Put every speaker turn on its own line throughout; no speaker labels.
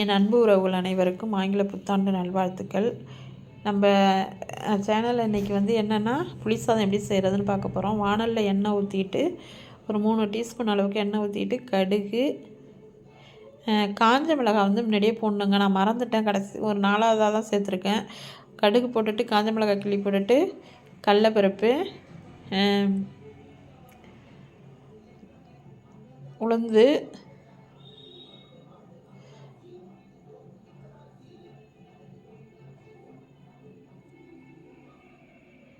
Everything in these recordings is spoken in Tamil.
என் அன்பு உறவுகள் அனைவருக்கும் ஆங்கில புத்தாண்டு நல்வாழ்த்துக்கள். நம்ம சேனலில் இன்றைக்கி வந்து என்னென்னா புளிசாதம் எப்படி செய்கிறதுன்னு பார்க்க போகிறோம் வானலில் எண்ணெய் ஊற்றிட்டு ஒரு மூணு டீஸ்பூன் அளவுக்கு எண்ணெய் ஊற்றிட்டு கடுகு காஞ்ச மிளகாய் வந்து முன்னாடியே போடணுங்க. நான் மறந்துட்டேன் கடைசி ஒரு நாலாவதாக தான் சேர்த்துருக்கேன். கடுகு போட்டுட்டு காஞ்ச மிளகாய் கிள்ளி போட்டுட்டு கடலப்பருப்பு உளுந்து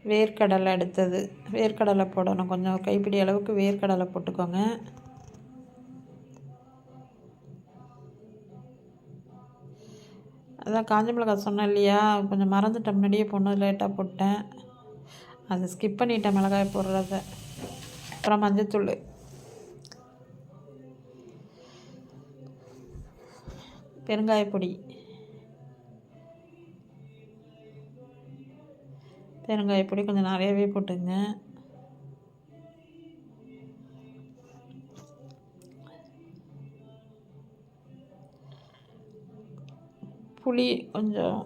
வேர்க்கடலை எடுத்தது. வேர்க்கடலை போடணும். கொஞ்சம் கைப்பிடி அளவுக்கு வேர்க்கடலை போட்டுக்கோங்க. அதான் காஞ்ச மிளகாய் சொன்னேன் இல்லையா? கொஞ்சம் மறந்துட்டேன். முன்னாடியே பொண்ணு லேட்டாக போட்டேன். அதை ஸ்கிப் பண்ணிட்டேன் மிளகாய் போடுறத. அப்புறம் மஞ்சத்தூள். பெருங்காயப்பொடி. பெருங்காய பொடி கொஞ்சம் நிறையவே போட்டுங்க. புளி கொஞ்சம்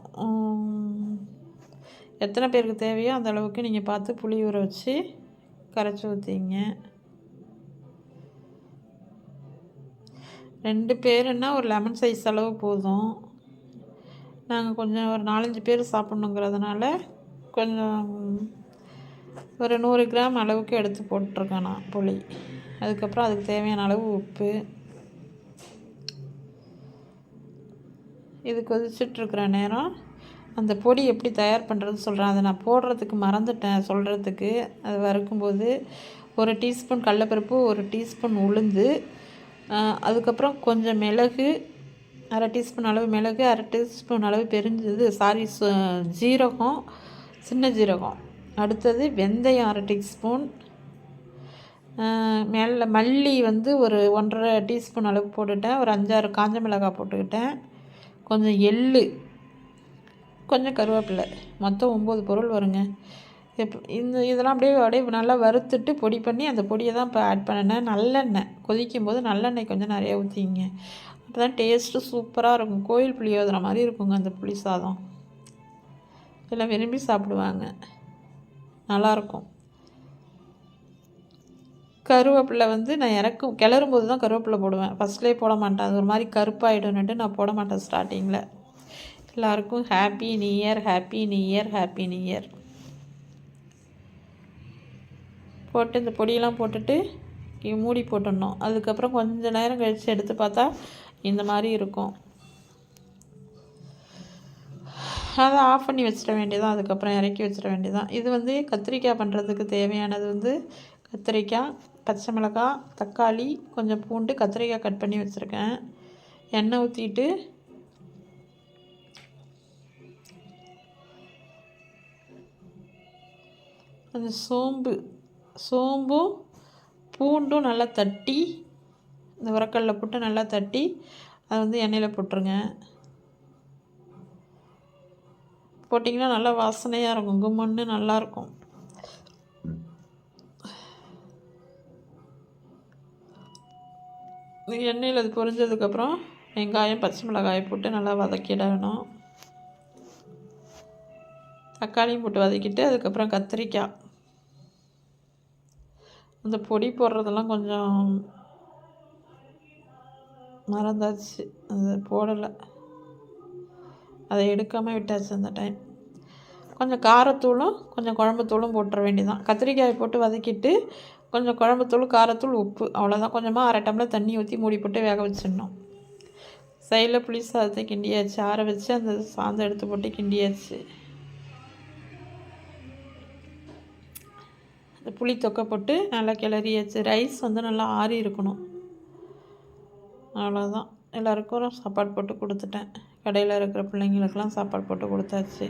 எத்தனை பேருக்கு தேவையோ அந்த அளவுக்கு நீங்கள் பார்த்து புளி ஊற வச்சு கரைச்சி ஊற்றிங்க ரெண்டு பேருன்னா ஒரு லெமன் சைஸ் அளவு போதும். நாங்கள் கொஞ்சம் ஒரு நாலஞ்சு பேர் சாப்பிட்ணுங்கிறதுனால கொஞ்சம் ஒரு நூறு கிராம் அளவுக்கு எடுத்து போட்டிருக்கேன் நான் புளி. அதுக்கப்புறம் அதுக்கு தேவையான அளவு உப்பு. இது கொதிச்சிட்ருக்கிற நேரம். அந்த பொடி எப்படி தயார் பண்ணுறது சொல்கிறேன் அதை நான் போடுறதுக்கு மறந்துட்டேன் சொல்கிறதுக்கு அது வறுக்கும்போது ஒரு டீஸ்பூன் கடலப்பருப்பு ஒரு டீஸ்பூன் உளுந்து அதுக்கப்புறம் கொஞ்சம் மிளகு அரை டீஸ்பூன் அளவு மிளகு அரை டீஸ்பூன் அளவு பெரிஞ்சது சாரி ஜீரகம் சின்ன ஜீரகம். அடுத்தது வெந்தயம் அரை டீஸ்பூன். மேலே மல்லி வந்து ஒரு ஒன்றரை டீஸ்பூன் அளவுக்கு போட்டுட்டேன். ஒரு அஞ்சாறு காஞ்ச மிளகாய் போட்டுக்கிட்டேன். கொஞ்சம் எள் கொஞ்சம் கருவேப்பிலை. மொத்தம் ஒம்பது பொருள் வருங்க. இப்போ இந்த இதெல்லாம் அப்படியே அப்படியே நல்லா வறுத்துட்டு பொடி பண்ணி அந்த பொடியை தான் இப்போ ஆட் பண்ணினேன். நல்லெண்ணெய் கொதிக்கும் போது நல்லெண்ணெய் கொஞ்சம் நிறையா ஊற்றிங்க அப்போ தான் டேஸ்ட்டு சூப்பராக இருக்கும். கோயில் புளியோதரை மாதிரி இருக்குங்க அந்த புளி சாதம். எல்லாம் விரும்பி சாப்பிடுவாங்க. நல்லாயிருக்கும் கருவேப்பிலை வந்து நான் இறக்கும் கிளறும் போது தான் கருவேப்பிலை போடுவேன். ஃபஸ்ட்லேயே போட மாட்டேன். அது ஒரு மாதிரி கருப்பாயிடும்னுட்டு நான் போட மாட்டேன் ஸ்டார்டிங்கில் எல்லாருக்கும் happy new year happy new year happy new year போட்டு இந்த பொடியெல்லாம் போட்டுட்டு மூடி போட்டுடணும். அதுக்கப்புறம் கொஞ்சம் நேரம் கழித்து எடுத்து பார்த்தா இந்த மாதிரி இருக்கும். அதை ஆஃப் பண்ணி வச்சிட வேண்டியதான் அதுக்கப்புறம் இறக்கி வச்சிட வேண்டியதான் இது வந்து கத்திரிக்காய் பண்ணுறதுக்கு தேவையானது வந்து கத்திரிக்காய் பச்சை மிளகாய் தக்காளி கொஞ்சம் பூண்டு கத்திரிக்காய் கட் பண்ணி வச்சுருக்கேன். எண்ணெய் ஊற்றிட்டு அந்த சோம்பு சோம்பும் பூண்டும் நல்லா தட்டி இந்த உரக்கல்ல போட்டு நல்லா தட்டி அதை வந்து எண்ணெயில் போட்டுருங்க. போட்டிங்கன்னா நல்லா வாசனையாக இருக்கும். கும்மன்னு நல்லாயிருக்கும் எண்ணெயில் அது பொரிஞ்சதுக்கப்புறம் வெங்காயம் பச்சை மிளகாய் போட்டு நல்லா வதக்கிடணும். தக்காளியும் போட்டு வதக்கிட்டு அதுக்கப்புறம் கத்திரிக்காய். அந்த பொடி போடுறதெல்லாம் கொஞ்சம் மறந்தாச்சு. அது போடலை. அதை எடுக்காமல் விட்டாச்சு அந்த டைம் கொஞ்சம் காரத்தூளும் கொஞ்சம் குழம்புத்தூளும் போட்டுற வேண்டியதான் கத்திரிக்காயை போட்டு வதக்கிட்டு கொஞ்சம் குழம்புத்தூள் காரத்தூள் உப்பு அவ்வளோதான் கொஞ்சமாக அரை டம்ளர் தண்ணி ஊற்றி மூடி போட்டு வேக வச்சிடணும். சைடில் புளி சாதத்தை கிண்டியாச்சு. ஆற வச்சு அந்த சாந்தம் எடுத்து போட்டு கிண்டியாச்சு. அந்த புளி தொக்கை போட்டு நல்லா கிளறியாச்சு. ரைஸ் வந்து நல்லா ஆறி இருக்கணும். அவ்வளோதான் எல்லாருக்கும் சாப்பாடு போட்டு கொடுத்துட்டேன். கடையில் இருக்கிற பிள்ளைங்களுக்கெல்லாம் சாப்பாடு போட்டு கொடுத்தாச்சு.